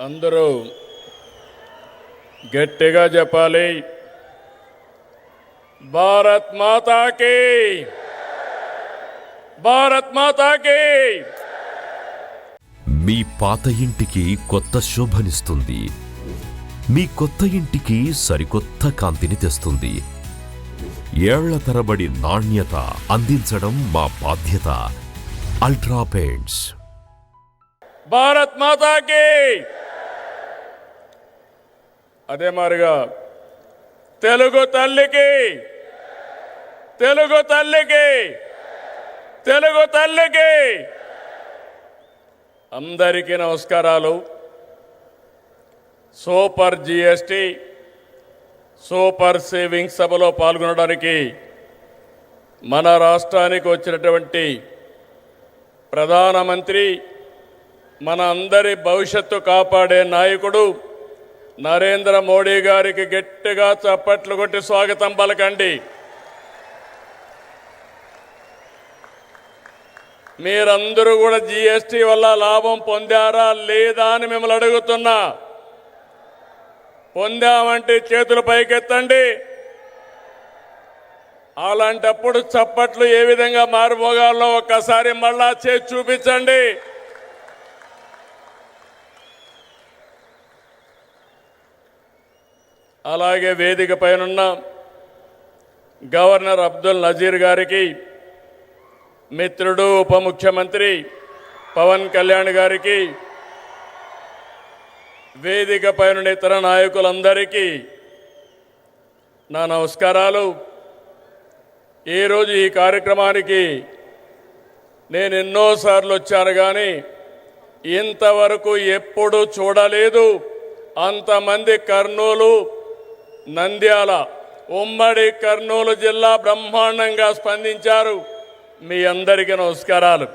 అందరూ గట్టిగా చెప్పాలి. భారత్ మాతాకి. భారత్ మాతాకి. మీ పాత ఇంటికి కొత్త శోభనిస్తుంది. మీ కొత్త ఇంటికి సరికొత్త కాంతిని తెస్తుంది. ఏళ్ళ తరబడి నాణ్యత అందించడం మా బాధ్యత. Ultra paints. భారత్ మాతాకి. అదే మారిగా తెలుగు తల్లికి తెలుగు తల్లికి తెలుగు తల్లికి అందరికీ నమస్కారాలు. సూపర్ జిఎస్టి సూపర్ సేవింగ్స్ సభలో పాల్గొనడానికి మన రాష్ట్రానికి వచ్చినటువంటి ప్రధానమంత్రి మన అందరి భవిష్యత్తు కాపాడే నాయకుడు నరేంద్ర మోడీ గారికి గట్టిగా చప్పట్లు కొట్టి స్వాగతం పలకండి. మీరందరూ కూడా జీఎస్టీ వల్ల లాభం పొందారా లేదా అని మిమ్మల్ని అడుగుతున్నా. పొందామంటే చేతులు పైకెత్తండి. అలాంటప్పుడు చప్పట్లు ఏ విధంగా మారిపోగాలో ఒక్కసారి మళ్ళా చేసి చూపించండి. అలాగే వేదిక పైనున్న గవర్నర్ అబ్దుల్ నజీర్ గారికి మిత్రుడు ఉప ముఖ్యమంత్రి పవన్ కళ్యాణ్ గారికి వేదిక పైన ఇతర నాయకులందరికీ నా నమస్కారాలు. ఈరోజు ఈ కార్యక్రమానికి నేను ఎన్నోసార్లు వచ్చాను కానీ ఇంతవరకు ఎప్పుడు చూడలేదు. అంతమంది కర్నూలు నంద్యాల ఉమ్మడి కర్నూలు జిల్లా బ్రహ్మాండంగా స్పందించారు. మీ అందరికీ నమస్కారాలు.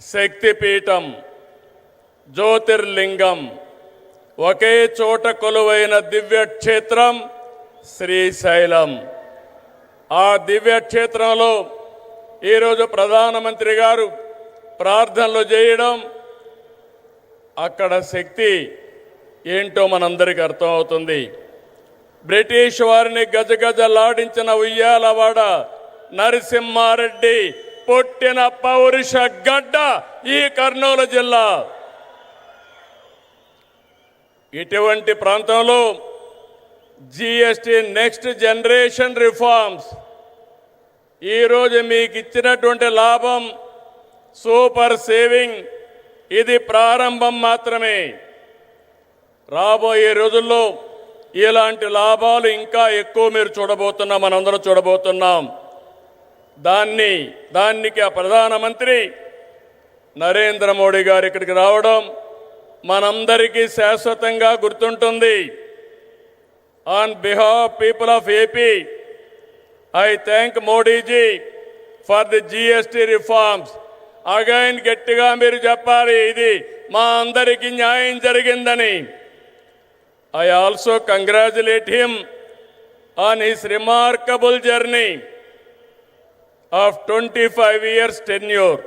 శక్తిపీఠం జ్యోతిర్లింగం ఒకే చోట కొలువైన దివ్యక్షేత్రం శ్రీశైలం. ఆ దివ్యక్షేత్రంలో ఈరోజు ప్రధానమంత్రి గారు ప్రార్థనలు చేయడం అక్కడ శక్తి ఏంటో మనందరికీ అర్థమవుతుంది. బ్రిటిష్ వారిని గజగజలాడించిన ఉయ్యాలవాడ నరసింహారెడ్డి పుట్టిన పౌరుష గడ్డ ఈ కర్నూలు జిల్లా. ఇటువంటి ప్రాంతంలో జిఎస్టి నెక్స్ట్ జనరేషన్ రిఫార్మ్స్. ఈరోజు మీకు ఇచ్చినటువంటి లాభం సూపర్ సేవింగ్. ఇది ప్రారంభం మాత్రమే. రాబోయే రోజుల్లో ఇలాంటి లాభాలు ఇంకా ఎక్కువ మీరు చూడబోతున్నాం మనందరం చూడబోతున్నాం. దాన్ని దానికి ఆ ప్రధానమంత్రి నరేంద్ర మోడీ గారు ఇక్కడికి రావడం మనందరికీ శాశ్వతంగా గుర్తుంటుంది. On behalf people of AP I thank Modiji for the GST reforms. Again గట్టిగా మీరు చెప్పాలి ఇది మా అందరికీ న్యాయం జరిగిందని. I also congratulate him on his remarkable journey of 25 years tenure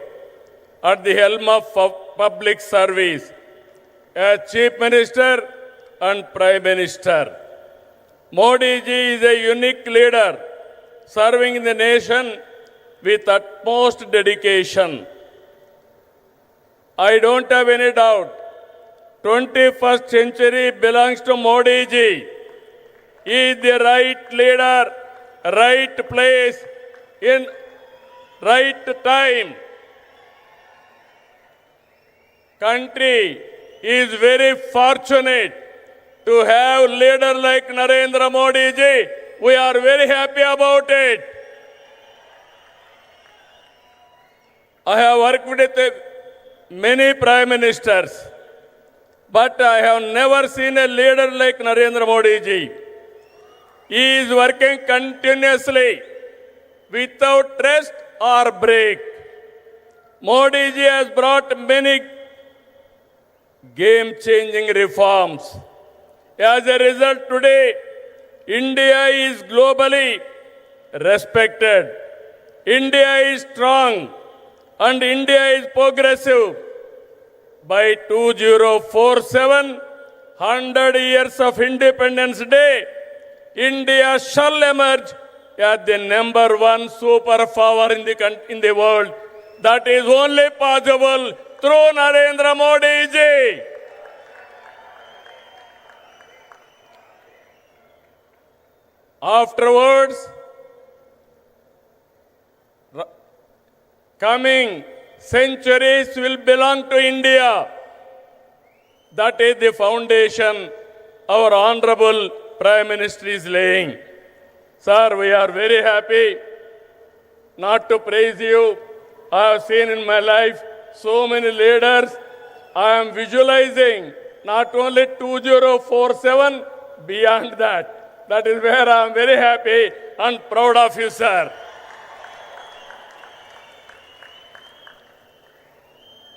at the helm of public service as Chief Minister and Prime Minister. Modi ji is a unique leader serving the nation with utmost dedication. I don't have any doubt 21st century belongs to Modi ji. He is the right leader, right place, in right time. country is very fortunate to have leader like Narendra Modi ji. We are very happy about it. I have worked with many prime ministers, but I have never seen a leader like Narendra Modi ji. He is working continuously without rest or break. Modi ji has brought many game changing reforms. As a result, today, India is globally respected. India is strong and India is progressive. By 2047, 100 years of Independence Day, India shall emerge as the number one superpower in the, coun- in the world. That is only possible through Narendra Modi ji. Afterwards, r- coming centuries will belong to India. That is the foundation our Honorable Prime Minister is laying. Sir, we are very happy not to praise you. I have seen in my life so many leaders. I am visualizing not only 2047, beyond that. That is where I am very happy and proud of you, sir.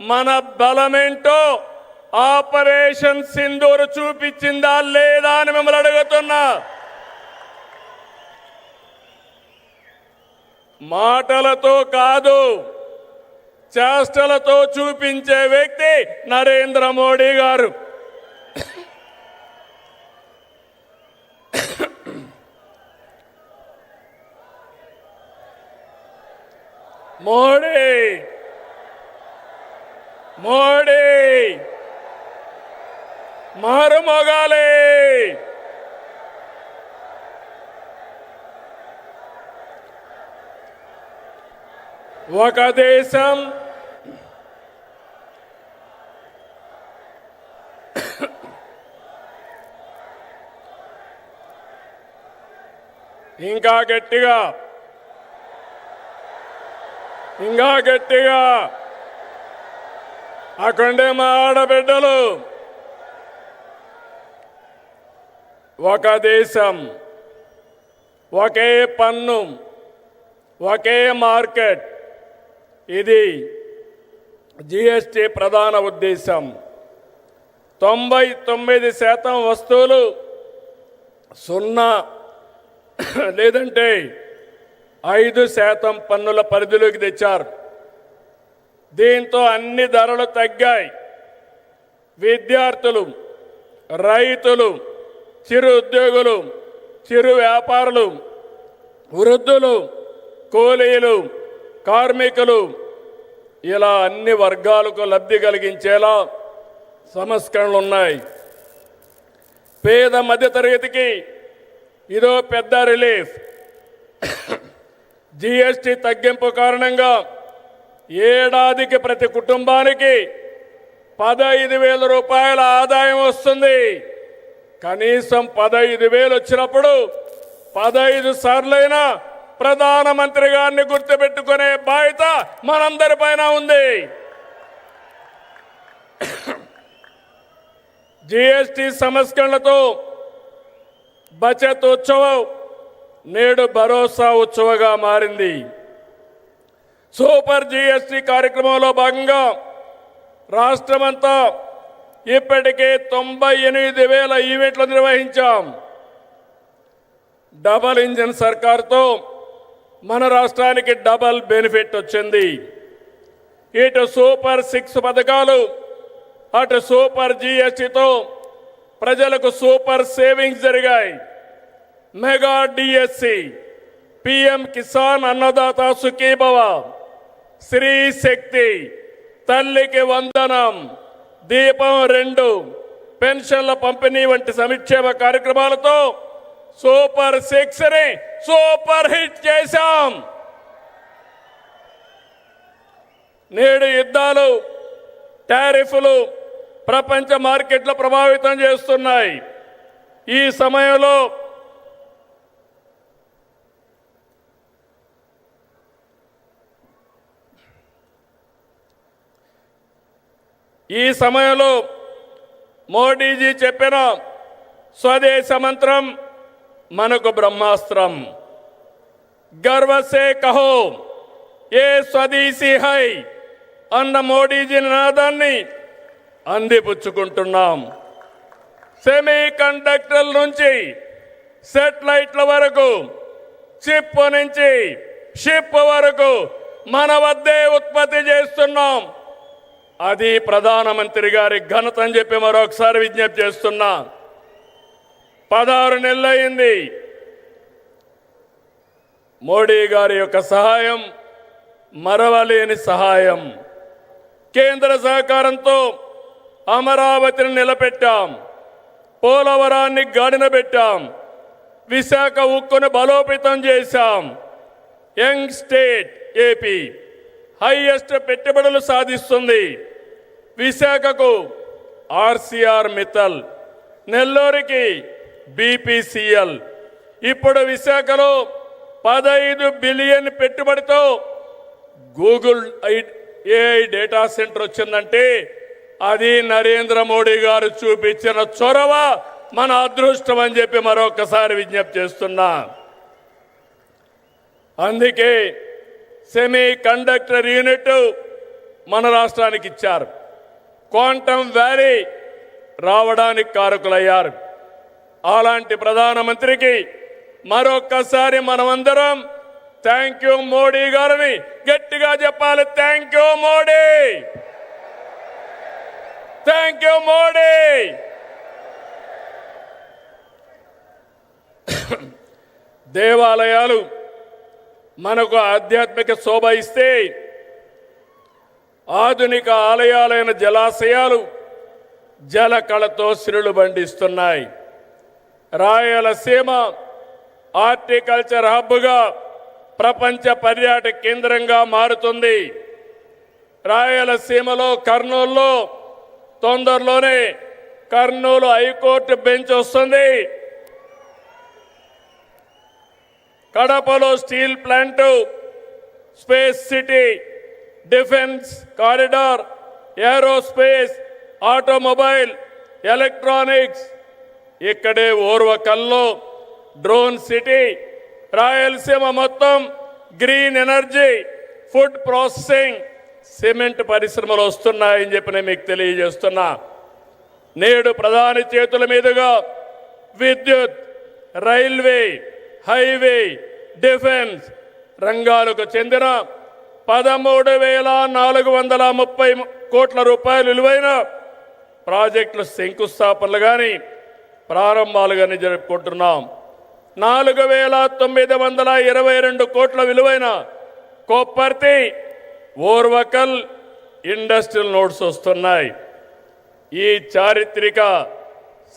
మన బలమేంటో operation Sindoor చూపించిందా లేదా అని మిమ్మల్ని అడుగుతున్నా. మాటలతో కాదు చేష్టలతో చూపించే వ్యక్తి నరేంద్ర మోడీ గారు. మోడీ! మోడీ! మారుమోగాలి! ఒక దేశం ఇంకా గట్టిగా ఇంకా గట్టిగా అక్కడే మా ఆడబిడ్డలు. ఒక దేశం ఒకే పన్ను ఒకే మార్కెట్. ఇది జిఎస్టి ప్రధాన ఉద్దేశం. తొంభై తొమ్మిది శాతం వస్తువులు సున్నా లేదంటే ఐదు శాతం పన్నుల పరిధిలోకి తెచ్చారు. దీంతో అన్ని ధరలు తగ్గాయి. విద్యార్థులు రైతులు చిరు ఉద్యోగులు చిరు వ్యాపారులు వృద్ధులు కూలీలు కార్మికులు ఇలా అన్ని వర్గాలకు లబ్ధి కలిగించేలా సంస్కరణలు ఉన్నాయి పేద మధ్యతరగతికి ఇదో పెద్ద రిలీఫ్. జిఎస్టి తగ్గింపు కారణంగా ఏడాదికి ప్రతి కుటుంబానికి పదహైదు వేల రూపాయల ఆదాయం వస్తుంది. కనీసం పదహైదు వేలు వచ్చినప్పుడు పదహైదు సార్లైనా ప్రధానమంత్రి గారిని గుర్తుపెట్టుకునే బాధ్యత మనందరిపైన ఉంది. జిఎస్టి సంస్కరణలతో బచత్ ఉత్సవం నేడు భరోసా ఉత్సవగా మారింది. సూపర్ జిఎస్టి కార్యక్రమంలో భాగంగా రాష్ట్రమంతా ఇప్పటికే తొంభై ఎనిమిది వేల ఈవెంట్లు నిర్వహించాం. డబల్ ఇంజిన్ సర్కార్తో మన రాష్ట్రానికి డబల్ బెనిఫిట్ వచ్చింది. ఇటు సూపర్ సిక్స్ పథకాలు అటు సూపర్ జిఎస్టితో ప్రజలకు సూపర్ సేవింగ్స్ జరిగాయి. Mega DSC PM Kisan Annadata Sukhibhava. Shri Shakti తల్లికి వందనం దీపం రెండు పెన్షన్ల పంపిణీ వంటి సంక్షేమ కార్యక్రమాలతో సూపర్ సిక్స్ని సూపర్ హిట్ చేశాం. నేడు యుద్ధాలు టారిఫ్లు ప్రపంచ మార్కెట్లు ప్రభావితం చేస్తున్నాయి. ఈ సమయంలో ఈ సమయంలో మోడీజీ చెప్పిన స్వదేశ మంత్రం మనకు బ్రహ్మాస్త్రం. గర్వసే కహో ఏ స్వదేశీ హై అన్న మోడీజీ నాదాన్ని అందిపుచ్చుకుంటున్నాం. సెమీ కండక్టర్ల నుంచి సెటిలైట్ల వరకు చిప్ నుంచి షిప్ వరకు మన వద్దే ఉత్పత్తి చేస్తున్నాం. అది ప్రధానమంత్రి గారి ఘనత అని చెప్పి మరొకసారి విజ్ఞప్తి చేస్తున్నా. పదహారు నెలలైంది. మోడీ గారి యొక్క సహాయం మరవలేని సహాయం. కేంద్ర సహకారంతో అమరావతిని నిలబెట్టాం. పోలవరాన్ని గాడిన పెట్టాం. విశాఖ ఉక్కును బలోపేతం చేశాం. యంగ్ స్టేట్ ఏపీ హైయెస్ట్ పెట్టుబడులు సాధిస్తుంది. విశాఖకు ఆర్సిఆర్ మిత్తల్ నెల్లూరికి బీపీసీఎల్. ఇప్పుడు విశాఖలో పదహైదు బిలియన్ పెట్టుబడితో గూగుల్ ఐ- ఏఐ డేటా సెంటర్ వచ్చిందంటే అది నరేంద్ర మోడీ గారు చూపించిన చొరవ మన అదృష్టం అని చెప్పి మరొకసారి విజ్ఞప్తి చేస్తున్నా. అందుకే సెమీ కండక్టర్ యూనిట్ మన రాష్ట్రానికి ఇచ్చారు. క్వాంటమ్ వ్యాలీ రావడానికి కారకులయ్యారు. అలాంటి ప్రధానమంత్రికి మరొక్కసారి మనమందరం థ్యాంక్ యూ మోడీ గారిని. గట్టిగా చెప్పాలి thank you Modi! Thank you Modi! దేవాలయాలు మనకు ఆధ్యాత్మిక శోభ ఇస్తే ఆధునిక ఆలయాలైన జలాశయాలు జల కళతో సిరులు బండిస్తున్నాయి రాయలసీమ హార్టికల్చర్ హబ్గా ప్రపంచ పర్యాటక కేంద్రంగా మారుతుంది. రాయలసీమలో కర్నూలులో తొందరలోనే కర్నూలు హైకోర్టు బెంచ్ వస్తుంది. కడపలో steel plant space city defence corridor aerospace automobile electronics. ఇక్కడే ఓర్వకల్లో డ్రోన్ సిటీ రాయలసీమ మొత్తం green energy food processing cement పరిశ్రమలు వస్తున్నాయని చెప్పి నేను మీకు తెలియజేస్తున్నా. నేడు ప్రధాని చేతుల మీదుగా విద్యుత్ రైల్వే హైవే డిఫెన్స్ రంగాలకు చెందిన పదమూడు వేల నాలుగు వందల ముప్పై కోట్ల రూపాయలు విలువైన ప్రాజెక్టులు శంకుస్థాపనలు కానీ ప్రారంభాలు కానీ జరుపుకుంటున్నాం. నాలుగు వేల తొమ్మిది వందల ఇరవై రెండు కోట్ల విలువైన కొప్పర్తి ఓర్వకల్ ఇండస్ట్రియల్ నోట్స్ వస్తున్నాయి. ఈ చారిత్రక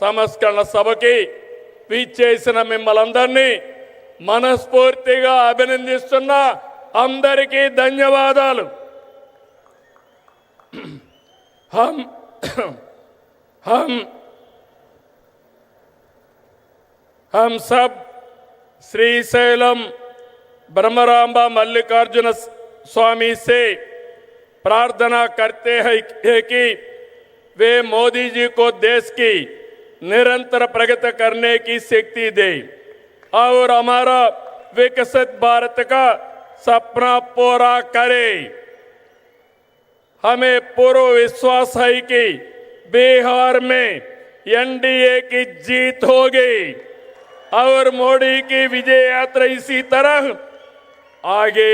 సంస్కరణ సభకి పిచ్చేసిన మిమ్మల్ందరినీ మనస్ఫూర్తిగా అభినందిస్తున్నా. అందరికీ ధన్యవాదాలు హం हम हम सब श्रीशैलम ब्रह्मरांबा मल्लिकार्जुन स्वामी से प्रार्थना करते हैं है कि वे मोदी जी को देश की निरंतर प्रगति करने की शक्ति दे और हमारा विकसित भारत का सपना पूरा करे हमें पूर्ण विश्वास है कि बिहार में एनडीए की जीत होगी और मोदी की विजय यात्रा इसी तरह आगे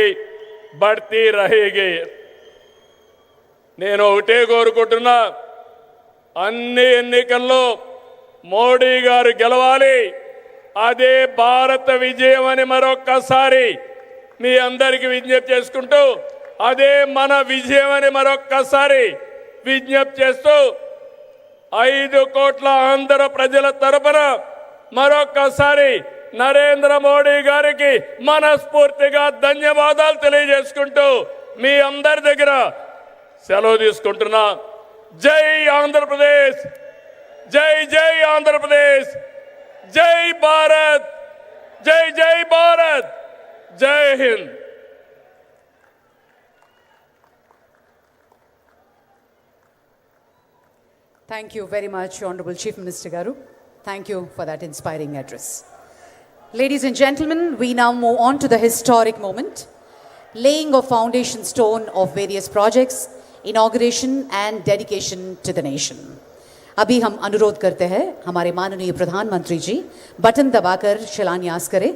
बढ़ती रहेगी నేను ఒకటే కోరుకుంటున్నా అన్ని ఎన్నికల్లో మోడీ గారు గెలవాలి అదే భారత విజయం అని మరొక్కసారి మీ అందరికీ విజ్ఞప్తి చేసుకుంటూ అదే మన విజయం అని మరొక్కసారి విజ్ఞప్తి చేస్తూ ఐదు కోట్ల ఆంధ్ర ప్రజల తరపున మరొక్కసారి నరేంద్ర మోడీ గారికి మనస్ఫూర్తిగా ధన్యవాదాలు తెలియజేసుకుంటూ మీ అందరి దగ్గర సెలవు తీసుకుంటున్నా. జై ఆంధ్రప్రదేశ్! జై జై ఆంధ్రప్రదేశ్! జై భారత్! జై జై భారత్! जय Hind. Thank you very much honourable chief minister garu thank you for that inspiring address ladies and gentleman we now move on to the historic moment laying of foundation stone of various projects inauguration and dedication to the nation अभी हम अनुरोध करते हैं हमारे माननीय प्रधानमंत्री जी, button दबाकर शिलान्यास करें।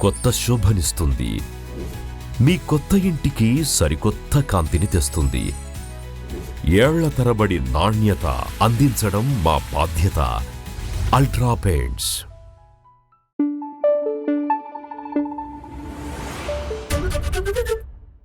కొత్త శోభనిస్తుంది. మీ కొత్త ఇంటికి సరికొత్త కాంతిని తెస్తుంది. ఏళ్ళ తరబడి నాణ్యత అందించడం మా బాధ్యత. Ultra paints.